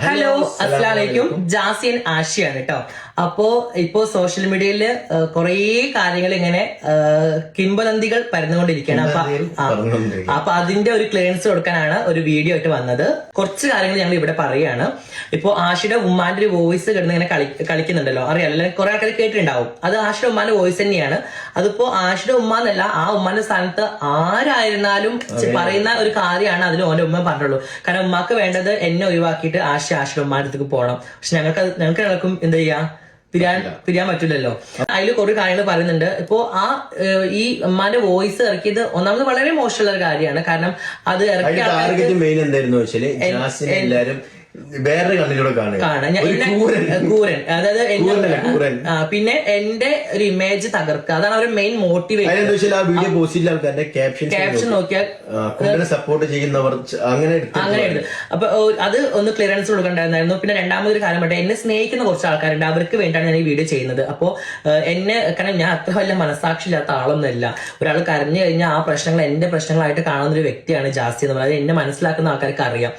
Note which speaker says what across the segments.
Speaker 1: Hello അസ്സലാമലൈക്കും ജാസിയൻ ആഷിയാണ് കേട്ടോ. അപ്പോ ഇപ്പോ സോഷ്യൽ മീഡിയയിൽ കുറേ കാര്യങ്ങൾ ഇങ്ങനെ കിംബദന്തികൾ പരന്നുകൊണ്ടിരിക്കുകയാണ്. അപ്പൊ അപ്പൊ അതിന്റെ ഒരു ക്ലിയറൻസ് കൊടുക്കാനാണ് ഒരു വീഡിയോ ആയിട്ട് വന്നത്. കുറച്ച് കാര്യങ്ങൾ ഞങ്ങൾ ഇവിടെ പറയാണ്. ഇപ്പോ ആഷിയുടെ ഉമ്മാന്റെ ഒരു വോയിസ് കിടന്ന് ഇങ്ങനെ കളി കളിക്കുന്നുണ്ടല്ലോ. അറിയാലോ അല്ലെങ്കിൽ കുറെ ആൾക്കാർ കേട്ടിട്ടുണ്ടാവും. അത് ആഷിയുടെ ഉമ്മാന്റെ വോയിസ് തന്നെയാണ്. അതിപ്പോ ആഷിയുടെ ഉമ്മ എന്നല്ല ആ ഉമ്മാന്റെ സ്ഥാനത്ത് ആരായിരുന്നാലും പറയുന്ന ഒരു കാര്യമാണ് അതിൽ ഓന്റെ ഉമ്മ പറഞ്ഞുള്ളൂ. കാരണം ഉമ്മാക്ക് വേണ്ടത് എന്നെ ഒഴിവാക്കിയിട്ട് ആഷി ആഷിയുടെ ഉമ്മാന്റെ അടുത്തേക്ക് പോകണം പക്ഷെ ഞങ്ങൾക്ക് ഞങ്ങൾക്ക് ഞങ്ങൾക്കും എന്താ ചെയ്യാ? പിരിയാൻ പിരിയാൻ പറ്റില്ലല്ലോ. അതിൽ കുറെ കാര്യങ്ങൾ പറയുന്നുണ്ട്. ഇപ്പോ ആ ഈ അമ്മാന്റെ വോയിസ് ഇറക്കിയത് ഒന്നാമത് വളരെ മോശമുള്ള ഒരു കാര്യമാണ്. കാരണം അത് ഇറക്കിയ
Speaker 2: വേറെ കണ്ണിലൂടെ കാണുക.
Speaker 1: പിന്നെ എന്റെ ഒരു ഇമേജ് തകർക്കുക. അതാണ് അവരുടെ മെയിൻ
Speaker 2: മോട്ടിവേഷൻ ആ വീഡിയോ പോസ്റ്റ് ആൾക്കാരുടെ ക്യാപ്ഷൻ
Speaker 1: ക്യാപ്ഷൻ നോക്കിയാൽ
Speaker 2: സപ്പോർട്ട് ചെയ്യുന്നവർ അങ്ങനെ
Speaker 1: അങ്ങനെ അപ്പൊ അത് ഒന്ന് ക്ലിയറൻസ് കൊടുക്കണ്ടായിരുന്നു പിന്നെ രണ്ടാമതൊരു കാര്യം പറ്റേ എന്നെ സ്നേഹിക്കുന്ന കുറച്ച് ആൾക്കാരുണ്ട്. അവർക്ക് വേണ്ടിയാണ് ഞാൻ ഈ വീഡിയോ ചെയ്യുന്നത്. അപ്പോ എന്നെ കാരണം ഞാൻ അത്ര വലിയ മനസാക്ഷി ഇല്ലാത്ത ആളൊന്നുമല്ല. ഒരാൾ കരഞ്ഞു കഴിഞ്ഞാൽ ആ പ്രശ്നങ്ങൾ എന്റെ പ്രശ്നങ്ങളായിട്ട് കാണുന്ന ഒരു വ്യക്തിയാണ് ജാസ്തി എന്ന് പറയുന്നത്. എന്നെ മനസ്സിലാക്കുന്ന ആൾക്കാർക്ക് അറിയാം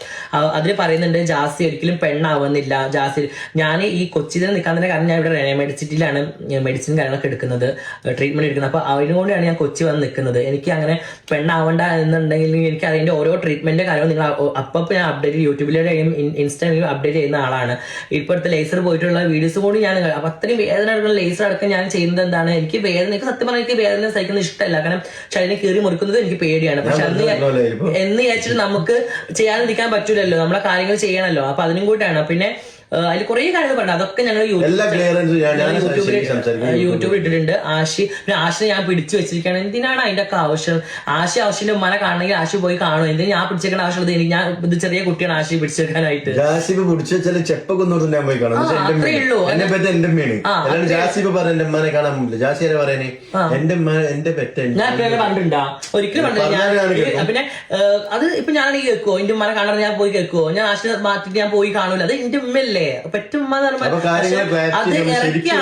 Speaker 1: അതിൽ പറയുന്നുണ്ട് ജാസി ഒരിക്കലും പെണ്ണാവുന്നില്ല. ജാസി ഞാൻ ഈ കൊച്ചിയിൽ നിൽക്കാൻ തന്നെ കാരണം ഞാൻ ഇവിടെ മെഡിസിറ്റിയിലാണ് മെഡിസിൻ കാര്യങ്ങളൊക്കെ എടുക്കുന്നത് ട്രീറ്റ്മെന്റ് എടുക്കുന്നത്. അപ്പൊ അതിനും കൂടിയാണ് ഞാൻ കൊച്ചി വന്ന് നിൽക്കുന്നത്. എനിക്ക് അങ്ങനെ പെണ്ണാവണ്ട എന്നുണ്ടെങ്കിൽ എനിക്ക് അതിന്റെ ഓരോ ട്രീറ്റ്മെന്റ് കാര്യവും നിങ്ങൾ അപ്പം ഞാൻ അപ്ഡേറ്റ് യൂട്യൂബിലൂടെയും ഇൻസ്റ്റാഗ്രാമിലും അപ്ഡേറ്റ് ചെയ്യുന്ന ആളാണ്. ഇപ്പോഴത്തെ ലേസർ പോയിട്ടുള്ള വീഡിയോസ് കൂടി ഞാൻ അപ്പൊ അത്രയും വേദന എടുക്കുന്ന ലേസർ അടക്കം ഞാൻ ചെയ്യുന്നത് എന്താണ്? എനിക്ക് വേദന എനിക്ക് സത്യം പറഞ്ഞാൽ എനിക്ക് വേദന സഹിക്കുന്നത് ഇഷ്ടമല്ല. കാരണം ശരീരം കീറി മുറിക്കുന്നത് എനിക്ക് പേടിയാണ്. പക്ഷെ അന്ന് എന്ന് വിചാരിച്ചിട്ട് നമുക്ക് ചെയ്യാതിരിക്കാൻ പറ്റൂലല്ലോ. നമ്മളെ കാര്യങ്ങൾ ചെയ്യണല്ലോ അപ്പൊ അതിനും കൂട്ടാണ് പിന്നെ അതിൽ കുറെ കാര്യങ്ങൾ പറഞ്ഞു അതൊക്കെ ഞങ്ങൾ യൂട്യൂബിൽ യൂട്യൂബിൽ ഇട്ടിട്ടുണ്ട്. ആശി പിന്നെ ആശിനെ ഞാൻ പിടിച്ചു വെച്ചിരിക്കുകയാണ്. എന്തിനാണ് അതിന്റെ ഒക്കെ ആവശ്യം? ആശി ആവശ്യത്തിന്റെ ഉമ്മനെ കാണണമെങ്കിൽ ആശി പോയി കാണും. എന്തിനാ ഞാൻ പിടിച്ചേക്കേണ്ട ആവശ്യമുള്ളത് എനിക്ക് ഞാൻ ഇത് ചെറിയ കുട്ടിയാണ് ആശി പിടിച്ചേക്കാനായിട്ട്
Speaker 2: ജാസിബ് പിടിച്ചു വെച്ചാൽ ചെപ്പൊക്കെ ഒന്നും ഞാൻ പോയി കാണും. എന്ന് വെച്ചാ എന്റെ
Speaker 1: അത്രേ
Speaker 2: ഉമ്മയാണ്.
Speaker 1: ഉള്ളൂ.
Speaker 2: എന്റെ പെറ്റ് എന്റെ ഉമ്മയാണ് അല്ലാണ്ട് ജാസിബ് പറഞ്ഞ എന്റെ ഉമ്മനെ കാണാൻ പറ്റില്ല. ജാസി എന്നെ പറയണേ? എന്റെ അമ്മ എന്റെ പെറ്റ്
Speaker 1: ഞാൻ എപ്പോഴും കണ്ടിട്ടുണ്ടാ ഒരിക്കലും കണ്ടില്ല പിന്നെ അത് ഇപ്പൊ ഞാനാണെങ്കിൽ കേൾക്കുവോ? എന്റെ ഉമ്മനെ കാണാൻ ഞാൻ പോയി കേൾക്കുവോ? ഞാൻ ആശിനെ മാറ്റിട്ട് ഞാൻ പോയി കാണൂല. അത് എന്റെ ഉമ്മയല്ലേ? പെറ്റ ഉമ്മ എന്ന്
Speaker 2: clarity
Speaker 1: അത് ഇറക്കിയ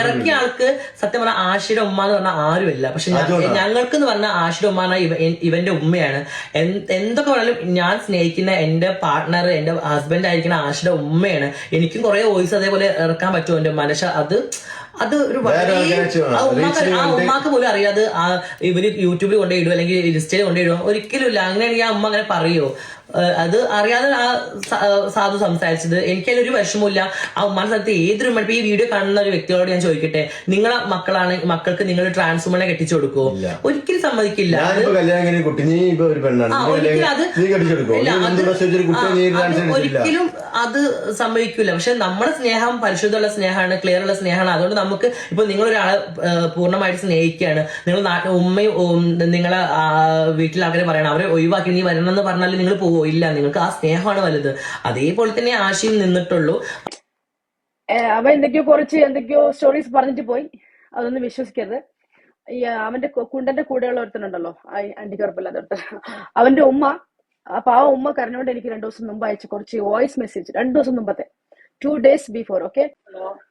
Speaker 1: ഇറക്കിയ ആൾക്ക് സത്യം പറഞ്ഞാൽ ആശയുടെ ഉമ്മ എന്ന് പറഞ്ഞാൽ ആരുമില്ല. പക്ഷെ ഞങ്ങൾക്ക് എന്ന് പറഞ്ഞാൽ ആശയുടെ ഉമ്മ പറഞ്ഞാൽ ഇവന്റെ ഉമ്മയാണ്. എന്തൊക്കെ പറഞ്ഞാലും ഞാൻ സ്നേഹിക്കുന്ന എന്റെ പാർട്ട്ണർ എന്റെ ഹസ്ബൻഡ് ആയിരിക്കുന്ന ആശയുടെ ഉമ്മയാണ്. എനിക്കും കുറെ വോയിസ് അതേപോലെ ഇറക്കാൻ പറ്റുമോ എന്റെ മനസ്സ് അത് അത് ഒരു വളരെ ആ ഉമ്മാക്ക് ആ ഉമ്മാക്ക് പോലും അറിയാതെ ഇവർ യൂട്യൂബിൽ കൊണ്ടുപോയിടും അല്ലെങ്കിൽ ഇൻസ്റ്റയിൽ കൊണ്ടുപോയിടും ഒരിക്കലും ഇല്ല. അങ്ങനെയാണെങ്കിൽ ആ ഉമ്മ അങ്ങനെ പറയോ? ഏഹ് അത് അറിയാതെ ആ സാധു സംസാരിച്ചത്. എനിക്കതിൽ ഒരു വിഷമമില്ല ആ ഉമ്മാന്റെ സ്ഥലത്ത് ഏതൊരു ഉമ്മ ഈ വീഡിയോ കാണുന്ന ഒരു വ്യക്തികളോട് ഞാൻ ചോദിക്കട്ടെ? നിങ്ങളെ മക്കളാണ് മക്കൾക്ക് നിങ്ങൾ ട്രാൻസ് ഉമ്മനെ കെട്ടിച്ചു കൊടുക്കുമോ ഒരിക്കലും സമ്മതിക്കില്ല. ഒരിക്കലും അത് സംഭവിക്കില്ല പക്ഷെ നമ്മുടെ സ്നേഹം പരിശുദ്ധമുള്ള സ്നേഹമാണ് ക്ലിയർ ഉള്ള സ്നേഹമാണ്. അതുകൊണ്ട് നമുക്ക് ഇപ്പൊ നിങ്ങൾ ഒരാളെ പൂർണമായിട്ട് സ്നേഹിക്കുകയാണ്. നിങ്ങൾ ഉമ്മയും നിങ്ങളെ വീട്ടിൽ ആൾക്കാരെ പറയണം. അവരെ ഒഴിവാക്കി നീ വരണം എന്ന് പറഞ്ഞാൽ നിങ്ങൾ പോവോ ഇല്ല നിങ്ങൾക്ക് ആ സ്നേഹമാണ് വലുത്. അതേപോലെ തന്നെ ആശയം നിന്നിട്ടുള്ളൂ.
Speaker 3: അവൻ എന്തൊക്കെയോ കുറച്ച് എന്തൊക്കെയോ സ്റ്റോറീസ് പറഞ്ഞിട്ട് പോയി. അതൊന്നും വിശ്വസിക്കരുത്. ഈ അവന്റെ കുണ്ടന്റെ കൂടെയുള്ള ഒരുത്തനുണ്ടല്ലോ. അണ്ടിക്കുറപ്പില്ലാത്ത ഒരുത്തൻ. അവന്റെ ഉമ്മ അപ്പൊ ആ ഉമ്മ കരഞ്ഞോണ്ട് എനിക്ക് രണ്ടു ദിവസം മുമ്പ് അയച്ചു കുറച്ച് വോയിസ് മെസ്സേജ് രണ്ടു ദിവസം മുമ്പത്തെ. ടു ഡേയ്സ് ബിഫോർ ഓക്കെ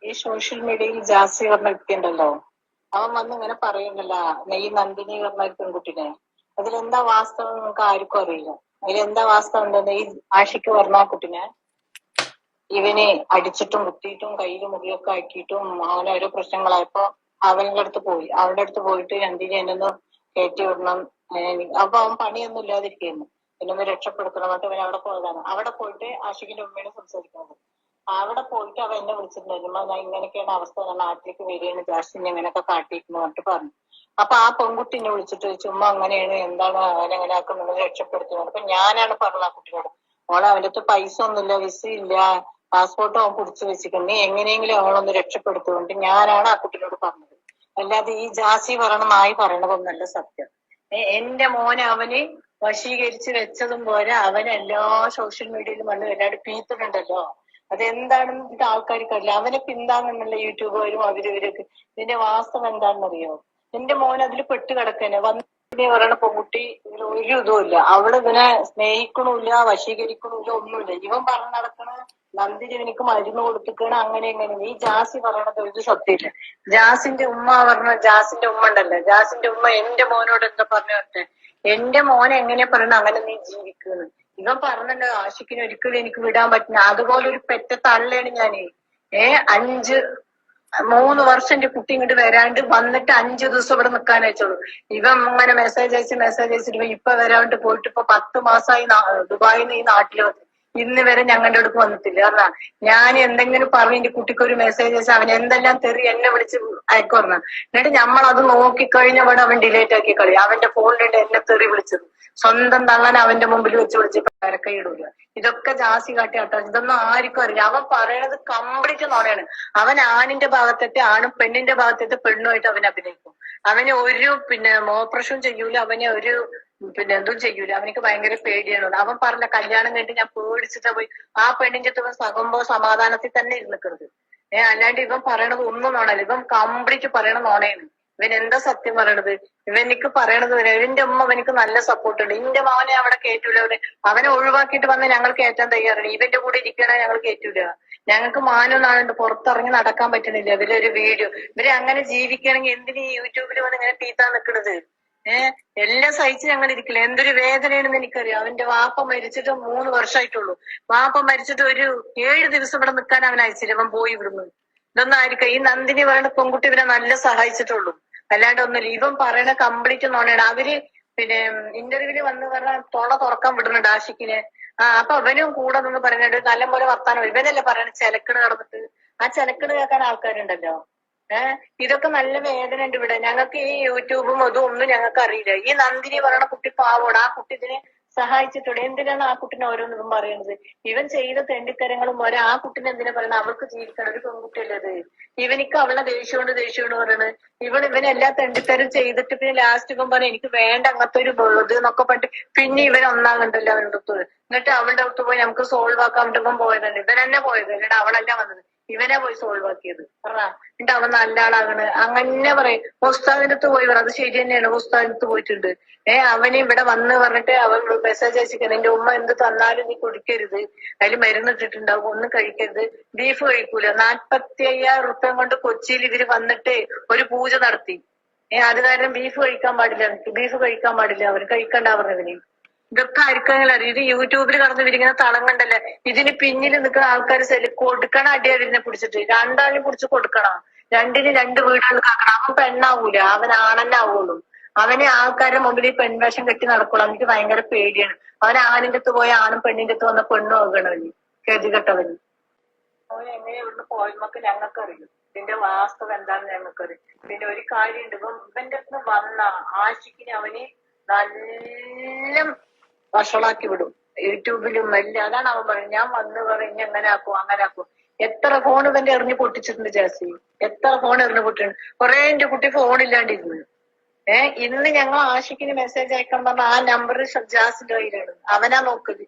Speaker 4: ഈ സോഷ്യൽ മീഡിയയിൽ ജാസി പറഞ്ഞ വ്യക്തിയുണ്ടല്ലോ. അവൻ വന്ന് ഇങ്ങനെ പറയുന്നില്ല ഈ നന്ദിനി പറഞ്ഞ പെൺകുട്ടിനെ. അതിലെന്താ വാസ്തവം നമുക്ക് ആർക്കും അറിയില്ല. അതിലെന്താ വാസ്തവം ഉണ്ടെന്ന് ഈ ആഷിക്ക് പറഞ്ഞ കുട്ടിനെ ഇവനെ അടിച്ചിട്ടും കുത്തിയിട്ടും കയ്യിൽ മുറിയൊക്കെ ആക്കിയിട്ടും അങ്ങനെ ഓരോ പ്രശ്നങ്ങളായപ്പോ അവന്റെ അടുത്ത് പോയി. അവന്റെ അടുത്ത് പോയിട്ട് എന്തിനു എന്നൊന്ന് കയറ്റി വിടണം. അപ്പൊ അവൻ പണിയൊന്നും ഇല്ലാതിരിക്കുന്നു പിന്നെ ഒന്ന് രക്ഷപ്പെടുത്തണം. എന്നിട്ട് ഇവൻ അവിടെ പോയതാണ്. അവിടെ പോയിട്ട് ആഷിക്കിന്റെ ഉമ്മയോട് സംസാരിക്കുന്നത് അവിടെ പോയിട്ട് അവൻ എന്നെ വിളിച്ചിട്ടുണ്ടായിരുന്നു "ഉമ്മ, ഞാൻ ഇങ്ങനെയൊക്കെയാണ് അവസ്ഥ ഞാൻ നാട്ടിലേക്ക് വരികയാണ് ജാസ്റ്റിൻ ഇങ്ങനെയൊക്കെ കാട്ടിയിരിക്കുന്നു പറഞ്ഞിട്ട് പറഞ്ഞു. അപ്പൊ ആ പെൺകുട്ടി എന്നെ വിളിച്ചിട്ട് ചുമ്മാ അങ്ങനെയാണ് എന്താണ് അവൻ എങ്ങനെ ആക്കുന്നത് രക്ഷപ്പെടുത്തുന്നത് അപ്പൊ ഞാനാണ് പറഞ്ഞത് ആ കുട്ടിയോട്. മോളെ അവന്റെ അടുത്ത് പൈസ ഒന്നുമില്ല വിസ ഇല്ല പാസ്പോർട്ട് അവൻ പിടിച്ചു വെച്ചിട്ടുണ്ട് നീ എങ്ങനെയെങ്കിലും അവളൊന്ന് രക്ഷപ്പെടുത്തുകൊണ്ട് ഞാനാണ് ആ കുട്ടിയോട് പറഞ്ഞത്. അല്ലാതെ ഈ ജാസി പറയണ നായി പറയണതൊന്നല്ല സത്യം. എന്റെ മോനെ അവന് വശീകരിച്ച് വെച്ചതും പോരാ. അവൻ എല്ലാ സോഷ്യൽ മീഡിയയിലും വന്ന് എല്ലാവരും പീത്തുന്നുണ്ടല്ലോ. അതെന്താണെന്ന് ഇത് ആൾക്കാർക്കറിയില്ല അവനെ പിന്താങ്ങുന്നുള്ള യൂട്യൂബുകാരും അവരും ഇവരൊക്കെ. ഇതിന്റെ വാസ്തവം എന്താണെന്നറിയോ? എന്റെ മോൻ അതിൽ പെട്ട് കിടക്കന്നെ. വന്ന് പറയണ പെൺകുട്ടി ഇതിൽ ഒരു ഇതുമില്ല അവൾ ഇവനെ സ്നേഹിക്കണില്ല വശീകരിക്കണില്ല ഒന്നുമില്ല. ഇവൻ പറഞ്ഞു നടക്കണ നന്ദിനി എനിക്ക് മരുന്ന് കൊടുത്തിക്കണ അങ്ങനെ ഇങ്ങനെ. ഈ ജാസി പറയണത് ഒരു സത്യമില്ല. ജാസിന്റെ ഉമ്മ പറഞ്ഞ ജാസിന്റെ ഉമ്മ ഉണ്ടല്ലോ. ജാസിന്റെ ഉമ്മ എന്റെ മോനോട് എന്താ പറഞ്ഞു വരട്ടെ എന്റെ മോൻ എങ്ങനെ പറയണ അങ്ങനെ നീ ജീവിക്കുന്നു ഇവൻ പറഞ്ഞല്ലോ ആഷിക്കിന് ഒരിക്കലും എനിക്ക് വിടാൻ പറ്റില്ല. അതുപോലെ ഒരു പെറ്റ തള്ളയാണ് ഞാൻ. ഏ അഞ്ച് മൂന്ന് വർഷം എന്റെ കുട്ടി ഇങ്ങോട്ട് വരാണ്ട് വന്നിട്ട് അഞ്ചു ദിവസം ഇവിടെ നിക്കാൻ അയച്ചോളൂ ഇവൻ ഇങ്ങനെ മെസ്സേജ് അയച്ച് മെസ്സേജ് അയച്ചിട്ട് ഇപ്പൊ വരാണ്ട് പോയിട്ട് ഇപ്പൊ പത്ത് മാസമായി ദുബായിൽ ഈ നാട്ടിൽ വന്നു ഇന്ന് വരെ ഞങ്ങളുടെ അടുത്ത് വന്നിട്ടില്ല. കാരണം ഞാൻ എന്തെങ്കിലും പറഞ്ഞു എന്റെ കുട്ടിക്ക് ഒരു മെസ്സേജ് അയച്ചാൽ അവൻ എന്തെല്ലാം തെറി എന്നെ വിളിച്ച് അയക്കുമെന്ന് എന്നിട്ട് നമ്മൾ അത് നോക്കിക്കഴിഞ്ഞവിടെ അവൻ ഡിലേറ്റ് ആക്കി കളി അവന്റെ ഫോണിലിട്ട് എന്നെ തെറി വിളിച്ചത്. സ്വന്തം തള്ളൻ അവന്റെ മുമ്പിൽ വെച്ച് വിളിച്ച് പരക്കയിടൂല ഇതൊക്കെ ജാസി കാട്ടി ആട്ടോ. ഇതൊന്നും ആർക്കും അറിയില്ല. അവൻ പറയണത് കംപ്ലീറ്റ് നോണയാണ് അവൻ ആണിന്റെ ഭാഗത്തെത്തെ ആണും പെണ്ണിന്റെ ഭാഗത്തെത്തെ പെണ്ണുമായിട്ട് അവൻ അഭിനയിക്കും. അവനെ ഒരു പിന്നെ മോപ്രഷവും ചെയ്യൂല. അവനെ ഒരു പിന്നെ എന്തും ചെയ്യൂല. അവനിക്ക് ഭയങ്കര പേടിയാണ്. അവൻ പറഞ്ഞ കല്യാണം കഴിഞ്ഞ് ഞാൻ പേടിച്ചിട്ടാ പോയി. ആ പെണ്ണിന്റെ അടുത്ത് സകുമ്പോ സമാധാനത്തിൽ തന്നെ ഇരുന്നിക്കരുത് ഏഹ് അല്ലാണ്ട് ഇവൻ പറയണത് ഒന്നും നോണല്ല. ഇവൻ കംപ്ലീറ്റ് പറയണ നോണയാണ് ഇവൻ എന്താ സത്യം പറയണത്? ഇവനിക്ക് പറയണത് ഇവന്റെ ഉമ്മ അവനിക്ക് നല്ല സപ്പോർട്ട് ഉണ്ട്. ഇന്റെ മാവനെ അവിടെ കേറ്റൂല. അവന് അവനെ ഒഴിവാക്കിയിട്ട് വന്ന് ഞങ്ങൾ കയറ്റാൻ തയ്യാറാണ്. ഇവന്റെ കൂടെ ഇരിക്കണ ഞങ്ങൾ കേറ്റൂല. ഞങ്ങൾക്ക് മാനം നാളുണ്ട് പുറത്തിറങ്ങി നടക്കാൻ പറ്റണില്ല ഇവരൊരു വീഡിയോ. ഇവരെ അങ്ങനെ ജീവിക്കണമെങ്കിൽ എന്തിനു യൂട്യൂബിൽ വന്ന് ഇങ്ങനെ തീത്താൻ നിക്കണത്? ഏഹ് എല്ലാം സഹിച്ച് ഞങ്ങൾ ഇരിക്കില്ല. എന്തൊരു വേദനയാണെന്ന് എനിക്കറിയാം. അവന്റെ വാപ്പ മരിച്ചിട്ട് മൂന്ന് വർഷമായിട്ടുള്ളൂ. വാപ്പ മരിച്ചിട്ട് ഒരു ഏഴ് ദിവസം ഇവിടെ നിൽക്കാൻ അവൻ അയച്ചില്ല. അവൻ പോയി ഇവിടുന്ന്. ഇതൊന്നായിരിക്കും ഈ നന്ദിനി പറയുന്ന പെൺകുട്ടി ഇവരെ നല്ല സഹായിച്ചിട്ടുള്ളൂ. അല്ലാണ്ട് ഒന്നുമില്ല. ഇവൻ പറയണ കംപ്ലീറ്റ് നോണയാണ് അവർ പിന്നെ ഇന്റർവ്യൂൽ വന്ന് പറഞ്ഞാൽ തൊള തുറക്കാൻ വിടുന്നുണ്ട് ആഷിക്കിനെ ആ അപ്പൊ അവനും കൂടെ നിന്ന് പറയുന്നുണ്ട്. നല്ല പോലെ വർത്താനം ഇവനല്ലേ പറയണ? ചെലക്കിട് നടന്നിട്ട്. ആ ചെലക്കിട് കേൾക്കാൻ ആൾക്കാരുണ്ടല്ലോ. ഏഹ് ഇതൊക്കെ നല്ല വേദന ഉണ്ട് ഇവിടെ. ഞങ്ങൾക്ക് ഈ യൂട്യൂബും അതും ഒന്നും ഞങ്ങൾക്ക് അറിയില്ല. ഈ നന്ദിനി പറയണ കുട്ടി പാവോട്. ആ കുട്ടി ഇതിനെ സഹായിച്ചിട്ടുണ്ട്. എന്തിനാണ് ആ കുട്ടിനെ ഓരോന്നും പറയുന്നത്? ഇവൻ ചെയ്ത തെണ്ടിത്തരങ്ങളും ഓരോ ആ കുട്ടിനെ എന്തിനാ പറയുന്നത്? അവൾക്ക് ജീവിക്കണം. ഒരു പെൺകുട്ടിയല്ലേ അത് ഇവനിക്ക് അവളെ ദേഷ്യമുണ്ട് ദേഷ്യമുണ്ട് പറയണത് ഇവൻ ഇവനെല്ലാ തെണ്ടിത്തരം ചെയ്തിട്ട് പിന്നെ ലാസ്റ്റ് ഇവൻ പറഞ്ഞു എനിക്ക് വേണ്ട അങ്ങനത്തെ ഒരു വെറുത് എന്നൊക്കെ പറഞ്ഞിട്ട് പിന്നെ ഇവൻ ഒന്നാകണ്ടല്ലോ അവന്റെ അടുത്ത് എന്നിട്ട് അവളുടെ അടുത്ത് പോയി നമുക്ക് സോൾവ് ആക്കാൻ വേണ്ടി ഇവൻ പോയതല്ലേ? ഇവൻ തന്നെ പോയത് എന്നിട്ട് അവളല്ല വന്നത്. ഇവനെ പോയി സോൾവ് ആക്കിയത് എന്നിട്ട് അവൻ നല്ല ആളാണ് അങ്ങനെ പറയും. ഉസ്താദിനടുത്ത് പോയി പറ അത് ശരി തന്നെയാണ്. ഉസ്താദിനടുത്ത് പോയിട്ടുണ്ട്. ഏ അവന് ഇവിടെ വന്ന് പറഞ്ഞിട്ട് അവൻ മെസ്സേജ് അയച്ചിരിക്കുന്നത് എന്റെ ഉമ്മ എന്ത് തന്നാലും നീ കുടിക്കരുത്. അതിൽ മരുന്ന് ഇട്ടിട്ടുണ്ടാവും. ഒന്നും കഴിക്കരുത്. ബീഫ് കഴിക്കൂല. നാൽപ്പത്തി അയ്യായിരം റുപ്യം കൊണ്ട് കൊച്ചിയിൽ ഇവർ വന്നിട്ട് ഒരു പൂജ നടത്തി. ഏഹ് അത് കാരണം ബീഫ് കഴിക്കാൻ പാടില്ല. ബീഫ് കഴിക്കാൻ പാടില്ല. അവർ കഴിക്കണ്ട പറഞ്ഞതിന്. ഇതൊക്കെ ആർക്കെങ്കിലും അറിയാം. ഇത് യൂട്യൂബിൽ കടന്നു വിരിക്കുന്ന തളം കണ്ടല്ലേ? ഇതിന് പിന്നിൽ നിൽക്കുന്ന ആൾക്കാർ സെൽ കൊടുക്കണ അടി അതിനെ പിടിച്ചിട്ട്. രണ്ടാളിനെ പിടിച്ച് കൊടുക്കണം? രണ്ടിന് രണ്ട് വീടുകൾ കാക്കണം. അവൻ പെണ്ണാവൂല. അവൻ ആണെന്നെ ആവുള്ളൂ. അവനെ ആൾക്കാരുടെ മുമ്പിൽ ഈ പെൺവേഷം കെട്ടി നടക്കുള്ളൂ. എനിക്ക് ഭയങ്കര പേടിയാണ്. അവൻ ആണിന്റെ അടുത്ത് പോയ ആണും പെണ്ണിന്റെ അടുത്ത് വന്ന പെണ്ണും ആകണവന് ഗതികെട്ടവന് അവൻ എങ്ങനെ ഇവിടുന്ന് പോയതൊക്കെ ഞങ്ങൾക്ക് അറിയും ഇതിന്റെ വാസ്തവം എന്താണെന്ന് ഞങ്ങൾക്ക് അറിയും പിന്നെ ഒരു കാര്യമുണ്ട്. ഇപ്പം ഇവന്റെ അടുത്ത് വന്ന ആശിക്കിന് അവന് നല്ല വഷളാക്കി വിടും. യൂട്യൂബിലും എല്ലാം അതാണ് അവൻ പറയുന്നത് ഞാൻ വന്ന് പറഞ്ഞ് എങ്ങനെ ആക്കും? അങ്ങനെ ആക്കും. എത്ര ഫോൺ ഇവന്റെ എറിഞ്ഞു പൊട്ടിച്ചിട്ടുണ്ട് ജാസി എത്ര ഫോൺ എറിഞ്ഞു പൊട്ടിട്ടുണ്ട് കുറെ എന്റെ കുട്ടി ഫോൺ ഇല്ലാണ്ടിരുന്നു. ഏർ ഇന്ന് ഞങ്ങൾ ആഷിക്കിന് മെസ്സേജ് അയക്കാൻ പറഞ്ഞ ആ നമ്പർ ജാസിന്റെ കയ്യിലാണ്. അവനാ നോക്കൽ.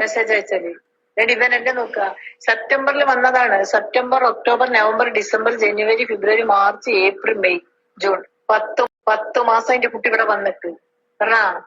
Speaker 4: മെസ്സേജ് അയച്ചാൽ എന്നിട്ട് എന്നെ നോക്കുക. സെപ്റ്റംബറിൽ വന്നതാണ്. സെപ്റ്റംബർ ഒക്ടോബർ നവംബർ ഡിസംബർ ജനുവരി ഫെബ്രുവരി മാർച്ച് ഏപ്രിൽ മെയ് ജൂൺ. പത്ത് പത്ത് മാസം എന്റെ കുട്ടി ഇവിടെ വന്നിട്ട്. പറഞ്ഞാ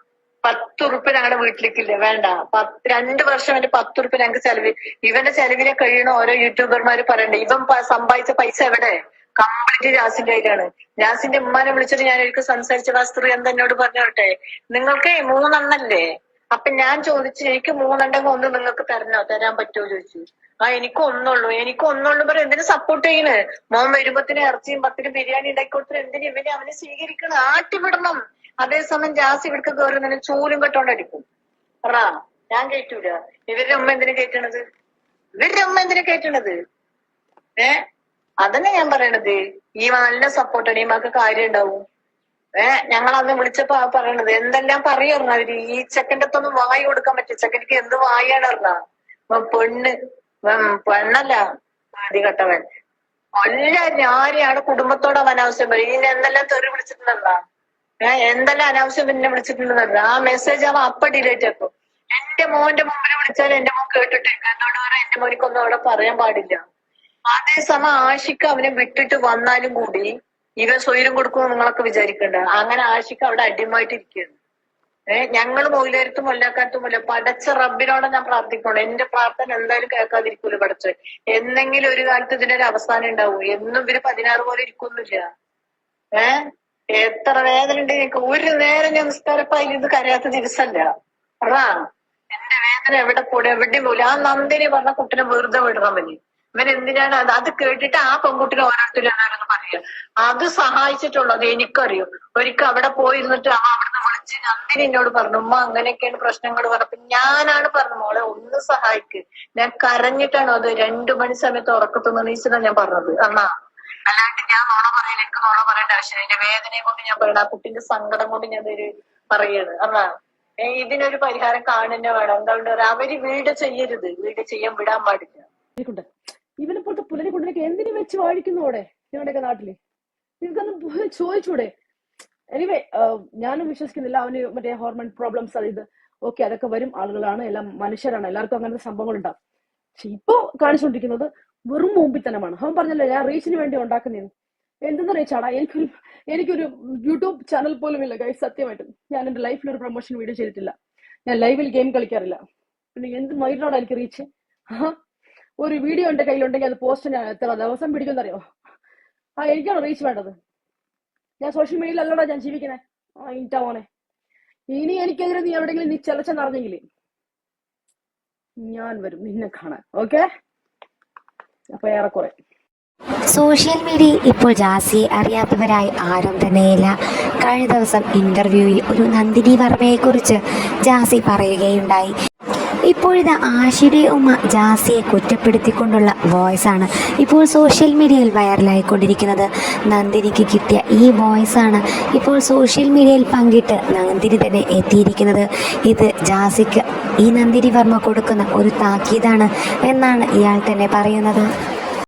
Speaker 4: പത്ത് ഉറുപ്പ് ഞങ്ങളുടെ വീട്ടിലേക്കില്ല? വേണ്ട. പത്ത് രണ്ട് വർഷം എന്റെ പത്ത് ഉറുപ്പ് ഞങ്ങൾക്ക് ചെലവ്. ഇവന്റെ ചെലവിനെ കഴിയണ ഓരോ യൂട്യൂബർമാര് പറയണ്ടേ. ഇവൻ സമ്പാദിച്ച പൈസ എവിടെ? കംപ്ലീറ്റ് ജാസിന്റെ കയ്യിലാണ്. ജാസിന്റെ ഉമ്മാനെ വിളിച്ചിട്ട് ഞാൻ ഒരിക്കൽ സംസാരിച്ച വസ്ത്രീ എന്താ എന്നോട് പറഞ്ഞോട്ടെ നിങ്ങൾക്ക് മൂന്നെണ്ണല്ലേ? അപ്പൊ ഞാൻ ചോദിച്ചു എനിക്ക് മൂന്നെണ്ണം ഒന്ന് നിങ്ങൾക്ക് തരണോ? തരാൻ പറ്റുമോ ചോദിച്ചു. ആ എനിക്ക് ഒന്നുള്ളൂ. എനിക്ക് ഒന്നുള്ളൂ പറയും എന്തിനു സപ്പോർട്ട് ചെയ്യണ്? മോൻ വരുമ്പത്തിന് ഇറച്ചിയും പത്തിനും ബിരിയാണി ഉണ്ടാക്കി കൊടുത്തിട്ട് എന്തിനു ഇവനെ അവനെ സ്വീകരിക്കണം ആട്ടിവിടണം. അതേസമയം ജാസി ഇവിടുത്തെ കയറുന്നതിന് ചൂലും കെട്ടോണ്ടടിക്കും പറ ഞാൻ കേറ്റൂല ഇവരുടെ ഉമ്മ എന്തിനു കയറ്റണത്? ഇവരുടെ ഉമ്മ എന്തിനു കയറ്റണത്? ഏ? അതന്നെ ഞാൻ പറയണത്. ഈ നല്ല സപ്പോർട്ടാണ് ഈ മക്ക് കാര്യം ഉണ്ടാവും. ഏ ഞങ്ങൾ അന്ന് വിളിച്ചപ്പോ ആ പറയണത് എന്തെല്ലാം പറയുന്ന അവർ? ഈ ചെക്കന്റെ അടുത്തൊന്നും വായി കൊടുക്കാൻ പറ്റും ചെക്കനിക്ക് എന്ത് വായാണ് അറിഞ്ഞ പെണ്ണ്. പെണ്ണല്ല. ആദ്യ കെട്ടവൻ എല്ലാരും ആരെയാണ് കുടുംബത്തോട് ആവശ്യം പറയും. ഇനി എന്തെല്ലാം തെറി വിളിച്ചിട്ടുണ്ടെന്നാ? ഏഹ് എന്തെല്ലാം അനാവശ്യം പിന്നെ വിളിച്ചിട്ടുണ്ടെന്ന് ആ മെസ്സേജ് അവൻ അപ്പ ഡിലേറ്റ് ആക്കും. എന്റെ മോന്റെ മുമ്പിൽ വിളിച്ചാൽ എന്റെ മോൻ കേട്ടിട്ടേക്ക് എന്നോട് പറയാൻ എന്റെ മോനിക്കൊന്നും അവിടെ പറയാൻ പാടില്ല. അതേസമയം ആഷിക്ക് അവനെ വിട്ടിട്ട് വന്നാലും കൂടി ഇവൻ സ്വയം കൊടുക്കുമെന്ന് നിങ്ങളൊക്കെ വിചാരിക്കണ്ട. അങ്ങനെ ആഷിക്ക് അവിടെ അടിമായിട്ട് ഇരിക്കുകയാണ് ഏഹ് ഞങ്ങൾ മൊയിലേരത്തും കൊല്ലാക്കാത്തുമില്ല പടച്ച റബ്ബിനോടെ ഞാൻ പ്രാർത്ഥിക്കണം? എന്റെ പ്രാർത്ഥന എന്തായാലും കേൾക്കാതിരിക്കൂല പടച്ച എന്നെങ്കിലും ഒരു കാലത്ത് ഇതിനൊരു അവസാനം ഉണ്ടാവും. എന്നും ഇവർ പതിനാറ് പോലെ ഇരിക്കൊന്നുമില്ല ഏ? എത്ര വേദന ഉണ്ട് എനിക്ക്. ഒരു നേരം ഞാൻ നിസ്കാരപ്പായി ഇത് കരയാത്ത ദിവസമല്ല. അതാ. എന്റെ വേദന എവിടെ കൂടെ എവിടെ പോലും ആ നന്ദിനി പറഞ്ഞ കുട്ടിനെ വെറുതെ വിടണം മതി ഇവൻ എന്തിനാണ് അത്? അത് കേട്ടിട്ട് ആ പെൺകുട്ടിനെ ഓരോരുത്തരും എന്നാണെന്ന് പറയുക. അത് സഹായിച്ചിട്ടുള്ളത് എനിക്കറിയും. ഒരിക്കൽ അവിടെ പോയിരുന്നിട്ട് അവ അവിടുന്ന് വിളിച്ച് നന്ദിനി എന്നോട് പറഞ്ഞു ഉമ്മ അങ്ങനെയൊക്കെയാണ് പ്രശ്നങ്ങൾ പറഞ്ഞപ്പോ ഞാനാണ് പറഞ്ഞു മോളെ ഒന്ന് സഹായിക്ക്. ഞാൻ കരഞ്ഞിട്ടാണോ അത്. രണ്ടു മണി സമയത്ത് ഉറക്കത്തുനിന്ന് നീച്ചതാ ഞാൻ പറഞ്ഞത്. അന്നാ അല്ലാണ്ട് ഞാൻ ആവശ്യമില്ല എന്റെ വേദനയെ കൊണ്ട് ഞാൻ പറയണം ആ കുട്ടിന്റെ സങ്കടം കൊണ്ട് ഞാൻ ഒരു പറയാണ് അന്നാ ഇതിനൊരു പരിഹാരം കാണുന്നെ വേണം. എന്താ അവർ വീട് ചെയ്യരുത്. വീട് ചെയ്യാൻ വിടാൻ പാടില്ല.
Speaker 3: ഇവനെ പോലത്തെ പുലരി കൊണ്ടിനൊക്കെ എന്തിനു വെച്ച് വാഴിക്കുന്നു അവിടെ? നിങ്ങളുടെയൊക്കെ നാട്ടിൽ. നിങ്ങൾക്കൊന്ന് ചോദിച്ചൂടെ? എനിവേ ഞാനും വിശ്വസിക്കുന്നില്ല. അവന് മറ്റേ ഹോർമോൺ പ്രോബ്ലംസ് അത് ഇത് ഓക്കെ അതൊക്കെ വരും. ആളുകളാണ് എല്ലാം മനുഷ്യരാണ്. എല്ലാവർക്കും അങ്ങനത്തെ സംഭവങ്ങൾ ഉണ്ടാവും പക്ഷെ ഇപ്പോ കാണിച്ചുകൊണ്ടിരിക്കുന്നത് വെറും മുമ്പിത്തനമാണ് അവൻ പറഞ്ഞല്ലോ ഞാൻ റീച്ചിന് വേണ്ടി ഉണ്ടാക്കുന്നതെന്ന് എന്തെന്ന് അറിയിച്ചാടാ എനിക്കൊരു എനിക്കൊരു യൂട്യൂബ് ചാനൽ പോലും ഇല്ല ഗൈസ് സത്യമായിട്ടും. ഞാൻ എന്റെ ലൈഫിൽ ഒരു പ്രൊമോഷൻ വീഡിയോ ചെയ്തിട്ടില്ല. ഞാൻ ലൈവിൽ ഗെയിം കളിക്കാറില്ല. പിന്നെ എന്ത് മൈലിനോടാ എനിക്ക് റീച്ച് ഒരു വീഡിയോ എന്റെ കയ്യിലുണ്ടെങ്കിൽ അത് പോസ്റ്റ് ഞാൻ എത്ര ദിവസം പിടിക്കുമെന്നറിയോ? ആ എനിക്കാണ് റീച്ച് വേണ്ടത്. ഞാൻ സോഷ്യൽ മീഡിയയിൽ അല്ലടാ ഞാൻ ജീവിക്കണേ. ആ ഇന്റാ മോനെ. ഇനി എനിക്കെതിരെ നീ എവിടെയെങ്കിലും നീ ചെലച്ചെന്നറിഞ്ഞെങ്കിൽ ഞാൻ വരും. നിന്നെ കാണാൻ. ഓക്കെ അപ്പൊ ഏറെക്കുറെ.
Speaker 5: സോഷ്യൽ മീഡിയയിൽ ഇപ്പോൾ ജാസിയെ അറിയാത്തവരായി ആരും തന്നെയില്ല. കഴിഞ്ഞ ദിവസം ഇന്റർവ്യൂവിൽ ഒരു നന്ദിനി വർമ്മയെക്കുറിച്ച് ജാസി പറയുകയുണ്ടായി. ഇപ്പോഴിത് ആഷിയുടെ ഉമ്മ ജാസിയെ കുറ്റപ്പെടുത്തിക്കൊണ്ടുള്ള വോയിസാണ് ഇപ്പോൾ സോഷ്യൽ മീഡിയയിൽ വൈറലായിക്കൊണ്ടിരിക്കുന്നത്. നന്ദിനിക്ക് കിട്ടിയ ഈ വോയിസാണ് ഇപ്പോൾ സോഷ്യൽ മീഡിയയിൽ പങ്കിട്ട് നന്ദിനി തന്നെ എത്തിയിരിക്കുന്നത്. ഇത് ജാസിക്ക് ഈ നന്ദിനി വർമ്മ കൊടുക്കുന്ന ഒരു താക്കീതാണ് എന്നാണ് ഇയാൾ തന്നെ പറയുന്നത്.